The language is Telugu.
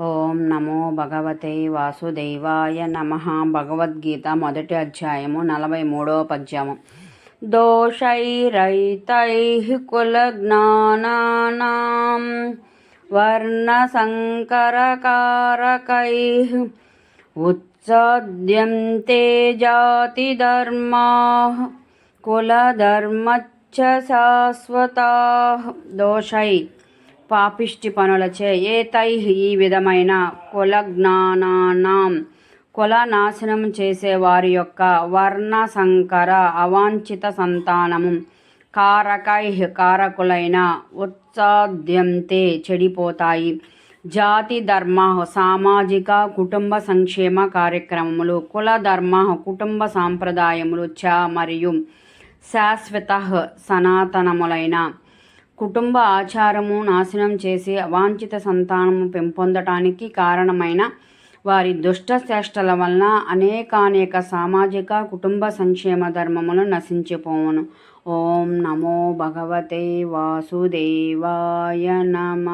ఓం నమో భగవతే వాసుదేవాయ నమ. భగవద్గీత మొదటి అధ్యాయము నలభై మూడవ పద్యము. దోషైరైతై కులజ్ఞానానాం వర్ణసంకరకారకై ఉత్సద్యంతే జాతిధర్మా కులధర్మచ్చ శాశ్వతా. దోషై పాపిష్టి పనులచే ఏ ఈ విధమైన కులజ్ఞానానాం. కుల నాశనం చేసే వారి యొక్క వర్ణ సంకర అవాంఛిత సంతానము కారకై కారకులైన ఉత్సాద్యంతే చెడిపోతాయి. జాతి ధర్మ సామాజిక కుటుంబ సంక్షేమ కార్యక్రమములు కుల ధర్మ కుటుంబ సాంప్రదాయములు చ మరియు శాశ్వత సనాతనములైన కుటుంబ ఆచారము నాశనం చేసి అవాంఛిత సంతానము పెంపొందటానికి కారణమైన వారి దుష్ట చేష్టల వలన అనేకానేక సామాజిక కుటుంబ సంక్షేమ ధర్మములు నశించిపోవును. ఓం నమో భగవతే వాసుదేవాయ నమ.